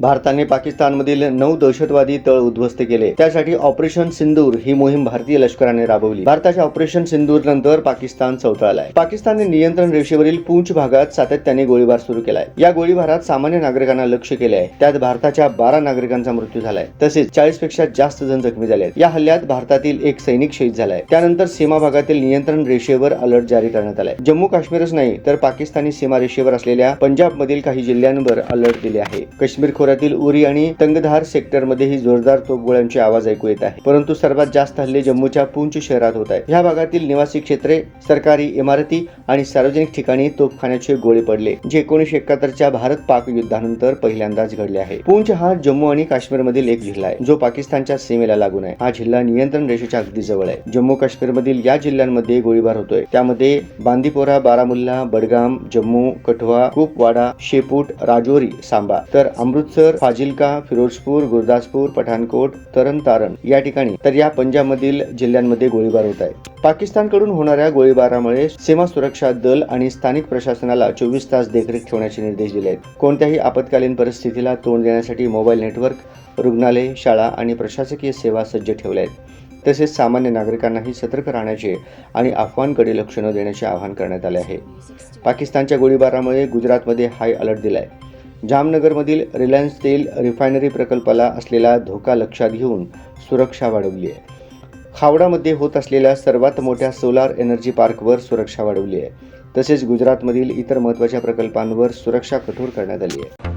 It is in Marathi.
भारताने पाकिस्तानमधील नऊ दहशतवादी तळ उद्ध्वस्त केले. त्यासाठी ऑपरेशन सिंदूर ही मोहीम भारतीय लष्कराने राबवली. भारताच्या ऑपरेशन सिंदूर नंतर पाकिस्तान चौथळालाय पाकिस्तानने नियंत्रण रेषेवरील पूंछ भागात सातत्याने गोळीबार सुरू केलाय. या गोळीबारात सामान्य नागरिकांना लक्ष केले आहे त्यात भारताच्या बारा नागरिकांचा मृत्यू झालाय. तसेच चाळीसपेक्षा जास्त जण जखमी झाले आहेत. या हल्ल्यात भारतातील एक सैनिक शहीद झालाय. त्यानंतर सीमा भागातील नियंत्रण रेषेवर अलर्ट जारी करण्यात आलाय. जम्मू काश्मीरच नाही तर पाकिस्तानी सीमा रेषेवर असलेल्या पंजाबमधील काही जिल्ह्यांवर अलर्ट दिले आहे. काश्मीर शहरातील उरी आणि तंगधार सेक्टर जोरदार तोफगोळ्यांचे आवाज ऐकू येत आहे परंतु सर्वात जास्त हल्ले जम्मूच्या पूंछ शहरात होत आहे या भागातील निवासी क्षेत्रे सरकारी इमारती आणि सार्वजनिक ठिकाणी तोफखान्याचे गोळे पडले जे एकोणीशे एकाहत्तरच्या भारत पाक युद्धानंतर पहिल्यांदाच घडले आहे. पूंछ हा जम्मू आणि काश्मीर मधील एक जिल्हा आहे जो पाकिस्तानच्या सीमेला लागून आहे. हा जिल्हा नियंत्रण रेषेच्या अगदी जवळ आहे. जम्मू काश्मीर मधील या जिल्ह्यांमध्ये गोळीबार होतोय. त्यामध्ये बांदीपोरा बारामुल्ला बडगाम जम्मू कठवा कुपवाडा शेपूट राजौरी सांबा तर अमृतसर फाजिलका फिरोजपूर गुरदासपूर पठाणकोट तरण तारण या ठिकाणी. तर या पंजाबमधील जिल्ह्यांमध्ये गोळीबार होत आहे. पाकिस्तानकडून होणाऱ्या गोळीबारामुळे सीमा सुरक्षा दल आणि स्थानिक प्रशासनाला चोवीस तास देखरेख ठेवण्याचे निर्देश दिले आहेत. कोणत्याही आपत्कालीन परिस्थितीला तोंड देण्यासाठी मोबाईल नेटवर्क रुग्णालय शाळा आणि प्रशासकीय सेवा सज्ज ठेवल्या आहेत. तसेच सामान्य नागरिकांनाही सतर्क राहण्याचे आणि अफवांकडे लक्ष न देण्याचे आवाहन करण्यात आले आहे. पाकिस्तानच्या गोळीबारामुळे गुजरातमध्ये हाय अलर्ट दिलाय. जामनगरमधील रिलायन्स तेल रिफायनरी प्रकल्पाला असलेला धोका लक्षात घेऊन सुरक्षा वाढवली आहे. खावडामध्ये होत असलेल्या सर्वात मोठ्या सोलार एनर्जी पार्कवर सुरक्षा वाढवली आहे. तसेच गुजरातमधील इतर महत्त्वाच्या प्रकल्पांवर सुरक्षा कठोर करण्यात आली आहे.